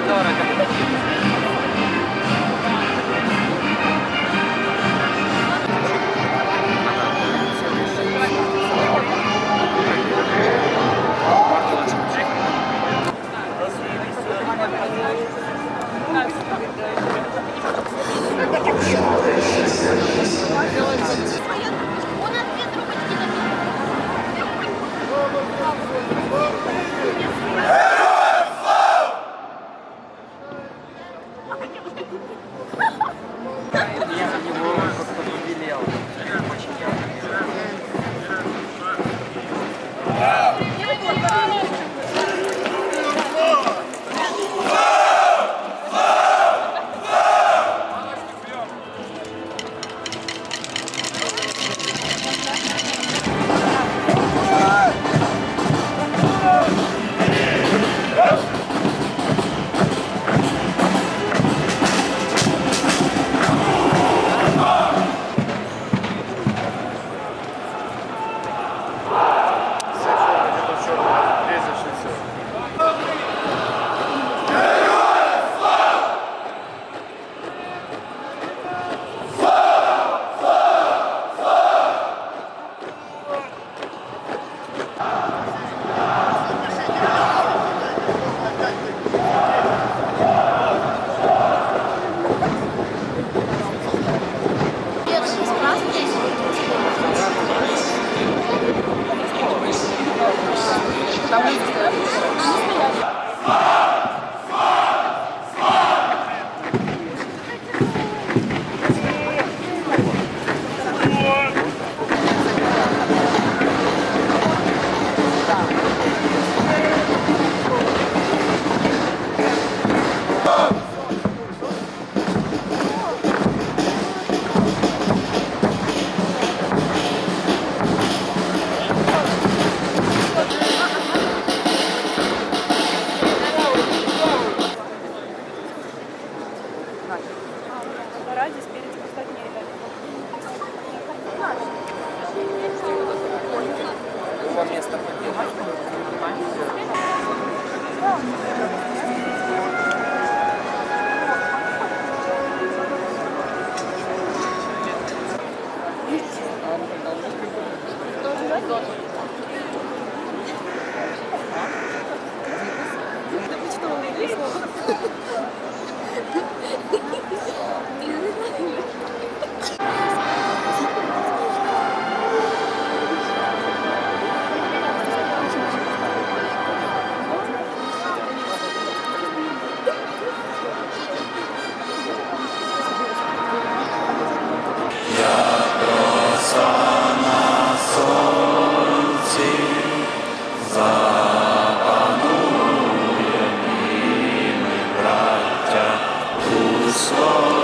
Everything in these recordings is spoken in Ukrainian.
Muchas gracias. Первый место поднимать. So.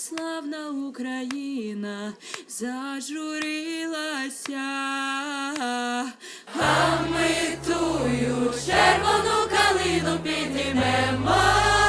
Славна Україна зажурилася, а ми тую червону калину піднімемо.